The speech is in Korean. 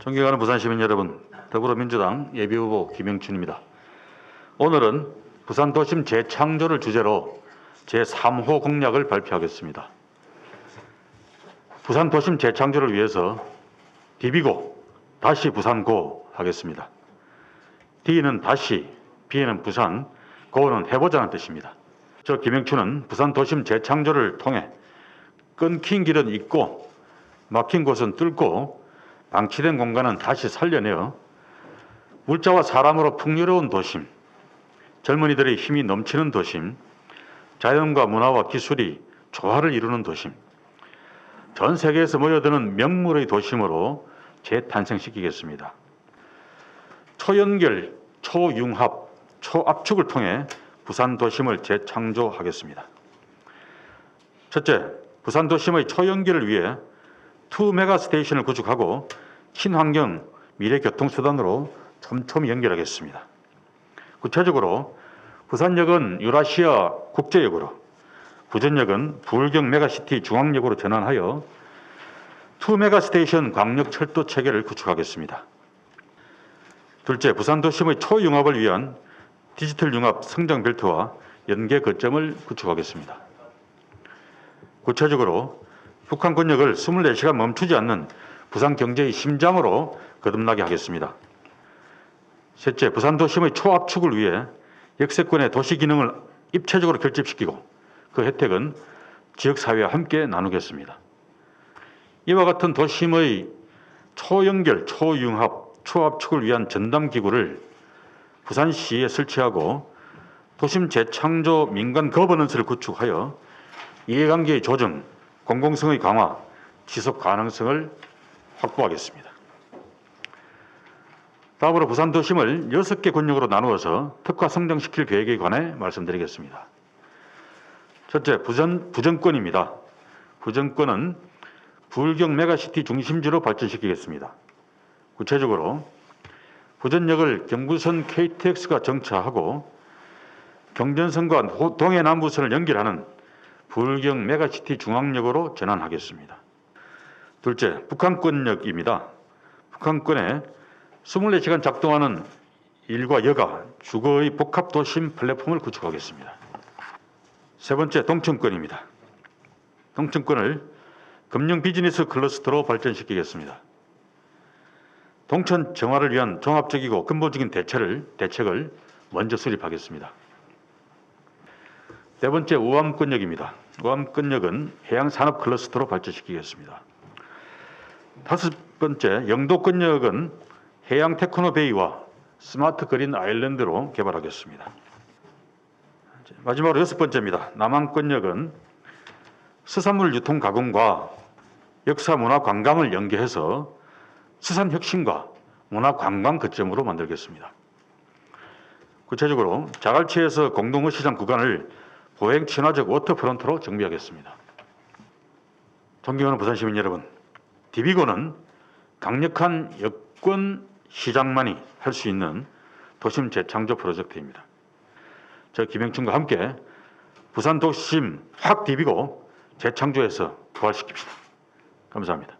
존경하는 부산시민 여러분, 더불어민주당 예비후보 김영춘입니다. 오늘은 부산 도심 재창조를 주제로 제3호 공약을 발표하겠습니다. 부산 도심 재창조를 위해서 디비고 다시 부산고 하겠습니다. D는 다시, B는 부산, 고는 해보자는 뜻입니다. 저 김영춘은 부산 도심 재창조를 통해 끊긴 길은 잇고 막힌 곳은 뚫고 방치된 공간은 다시 살려내어 물자와 사람으로 풍요로운 도심, 젊은이들의 힘이 넘치는 도심, 자연과 문화와 기술이 조화를 이루는 도심, 전 세계에서 모여드는 명물의 도심으로 재탄생시키겠습니다. 초연결, 초융합, 초압축을 통해 부산 도심을 재창조하겠습니다. 첫째, 부산 도심의 초연결을 위해 투 메가 스테이션을 구축하고 친환경 미래 교통수단으로 촘촘히 연결하겠습니다. 구체적으로 부산역은 유라시아 국제역으로, 부전역은 부울경 메가시티 중앙역으로 전환하여 투 메가 스테이션 광역 철도 체계를 구축하겠습니다. 둘째, 부산 도심의 초융합을 위한 디지털 융합 성장 벨트와 연계 거점을 구축하겠습니다. 구체적으로 북한권역을 24시간 멈추지 않는 부산 경제의 심장으로 거듭나게 하겠습니다. 셋째, 부산 도심의 초압축을 위해 역세권의 도시 기능을 입체적으로 결집시키고 그 혜택은 지역사회와 함께 나누겠습니다. 이와 같은 도심의 초연결, 초융합, 초압축을 위한 전담기구를 부산시에 설치하고 도심 재창조 민간 거버넌스를 구축하여 이해관계의 조정, 공공성의 강화, 지속 가능성을 확보하겠습니다. 다음으로 부산 도심을 6개 권역으로 나누어서 특화 성장시킬 계획에 관해 말씀드리겠습니다. 첫째, 부전, 부정권입니다. 부정권은 불경 메가시티 중심지로 발전시키겠습니다. 구체적으로 부전역을 경부선 KTX가 정차하고 경전선과 호- 동해 남부선을 연결하는 불경 메가시티 중앙역으로 전환하겠습니다. 둘째, 북한권역입니다. 북한권에 24시간 작동하는 일과 여가, 주거의 복합 도심 플랫폼을 구축하겠습니다. 세 번째, 동청권입니다. 동청권을 금융 비즈니스 클러스터로 발전시키겠습니다. 동천 정화를 위한 종합적이고 근본적인 대책을, 대책을 먼저 수립하겠습니다. 네 번째 우암권역입니다. 우암권역은 해양산업 클러스터로 발전시키겠습니다. 다섯 번째 영도권역은 해양 테크노베이와 스마트 그린 아일랜드로 개발하겠습니다. 마지막으로 여섯 번째입니다. 남한권역은 수산물 유통 가공과 역사 문화 관광을 연계해서 수산 혁신과 문화 관광 거점으로 만들겠습니다. 구체적으로 자갈치에서 공동어 시장 구간을 보행 친화적 워터프론트로 정비하겠습니다. 존경하는 부산 시민 여러분, 디비고는 강력한 여권 시장만이 할 수 있는 도심 재창조 프로젝트입니다. 저 김영춘과 함께 부산 도심 확 디비고 재창조해서 부활시킵시다. 감사합니다.